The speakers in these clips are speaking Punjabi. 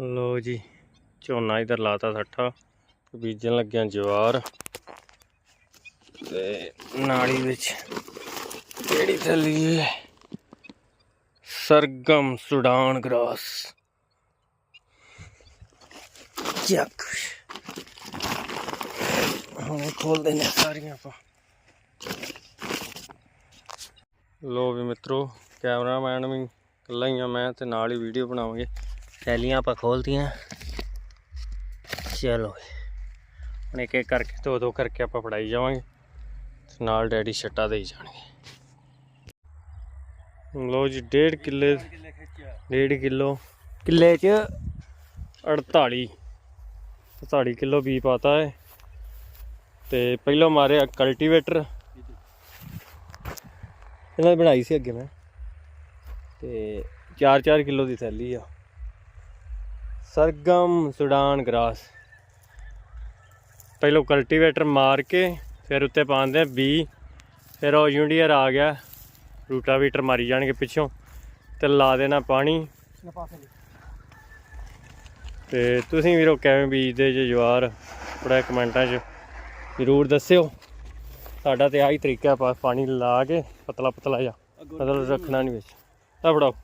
ਲੋ ਜੀ, ਝੋਨਾ ਇਧਰ ਲਾਤਾ ਸੱਠਾ, ਬੀਜਣ ਲੱਗਿਆ ਜਵਾਰ। ਤੇ ਨਾਲੀ ਵਿੱਚ ਕਿਹੜੀ ਥੱਲੀ ਹੈ? Sargam Sudan grass. ਚੱਕ। ਹੁਣ ਖੋਲਦੇ ਨੇ ਸਾਰੀਆਂ ਆਪਾਂ। ਲੋ ਵੀ ਮਿੱਤਰੋ, ਕੈਮਰਾਮੈਨ ਵੀ ਇਕੱਲਾ ਹੀ ਆ ਮੈਂ ਤੇ ਨਾਲ ਹੀ ਵੀਡੀਓ ਬਣਾਵਾਂਗੇ। ਥੈਲੀਆਂ ਆਪਾਂ ਖੋਲਤੀਆਂ। ਚਲੋ ਹੁਣ ਇੱਕ ਇੱਕ ਕਰਕੇ ਦੋ ਦੋ ਕਰਕੇ ਆਪਾਂ ਫੜਾਈ ਜਾਵਾਂਗੇ। ਤੇ ਨਾਲ ਡੈਡੀ ਛੱਟਾ ਦੇਈ ਜਾਣਗੇ। ਲੋ ਜੀ ਡੇਢ ਕਿੱਲੇ ਡੇਢ ਕਿਲੋ। ਕਿੱਲੇ 'ਚ? 48 48 ਕਿਲੋ ਬੀ ਪਾਤਾ ਹੈ। ਤੇ ਪਹਿਲਾਂ ਮਾਰਿਆ ਕਲਟੀਵੇਟਰ। ਇਹਨਾਂ ਬਣਾਈ ਸੀ ਅੱਗੇ ਮੈਂ। ਤੇ 4-4 ਕਿਲੋ ਦੀ ਥੈਲੀ ਆ। Sargam Sudan grass. ਪਹਿਲਾਂ ਕਲਟੀਵੇਟਰ ਮਾਰ ਕੇ ਫਿਰ ਉੱਤੇ ਪਾਉਂਦੇ ਆ ਬੀ ਫਿਰ ਉਹ ਯੂਨੀਅਰ ਆ ਗਿਆ। ਰੂਟਾਵੀਟਰ ਮਾਰੀ ਜਾਣਗੇ ਪਿੱਛੋਂ ਤੇ ਲਾ ਦੇਣਾ ਪਾਣੀ। ਤੇ ਤੁਸੀਂ ਵੀਰੋ ਕਿਵੇਂ ਬੀਜਦੇ ਜੇ ਜਵਾਰ ਥੋੜਾ ਕਮੈਂਟਾਂ 'ਚ ਜ਼ਰੂਰ ਦੱਸਿਓ। ਸਾਡਾ ਤੇ ਆਹੀ ਤਰੀਕਾ ਪਾ ਪਾਣੀ ਲਾ ਕੇ ਪਤਲਾ ਪਤਲਾ ਜਾ ਮਤਲਬ ਰੱਖਣਾ ਨਹੀਂ। ਵਿੱਚ। ਆ ਫੜਾਓ।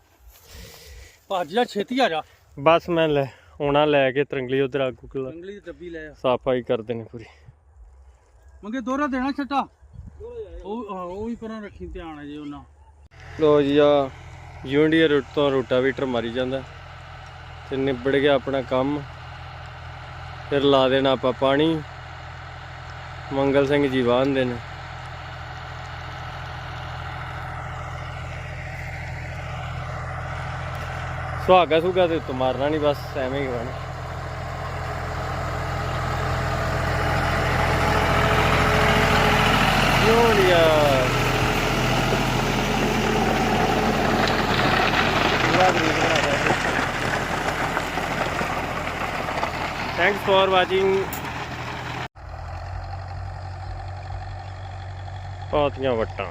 ਭੱਜ ਜਾ ਛੇਤੀ ਆ ਜਾ। ਬਸ ਮੈਂ ਲੈ ਆਉਣਾ ਲੈ ਕੇ ਤਰੰਗਲੀ ਉਧਰ ਆਗੂ ਕੋਲ। ਅੰਗਲੀ ਦੀ ਡੱਬੀ ਲੈ ਆ। ਸਫ਼ਾਈ ਕਰਦੇ ਨੇ ਪੂਰੀ। ਮੰਗੇ ਦੋਰਾ ਦੇਣਾ ਛੱਟਾ? ਉਹ ਹਾਂ, ਉਹ ਵੀ ਪਰਾਂ ਰੱਖੀ ਧਿਆਨ ਹੈ ਜੇ ਉਹਨਾਂ। ਲੋ ਜੀ ਆ ਯੂਨੀਅਰ ਰੂਟ ਤੋਂ ਰੂਟਾਵੀਟਰ ਮਾਰੀ ਜਾਂਦਾ। ਤੇ ਨਿਬੜ ਗਿਆ ਆਪਣਾ ਕੰਮ। ਫਿਰ ਲਾ ਦੇਣਾ ਆਪਾਂ ਪਾਣੀ। ਮੰਗਲ ਸਿੰਘ ਜੀ ਵਾਹਨਦੇ ਨੇ। ਸੁਹਾਗਾ ਸੁਗਾ ਤੇ ਉੱਤੋਂ ਮਾਰਨਾ ਨਹੀਂ ਬਸ ਐਵੇਂ ਹੀ ਬਣ ਯੂਨੀਅਰ ਥੈਂਕਸ ਫॉर ਵਾਚਿੰਗ ਪਾਤੀਆਂ ਵਟਾਂ।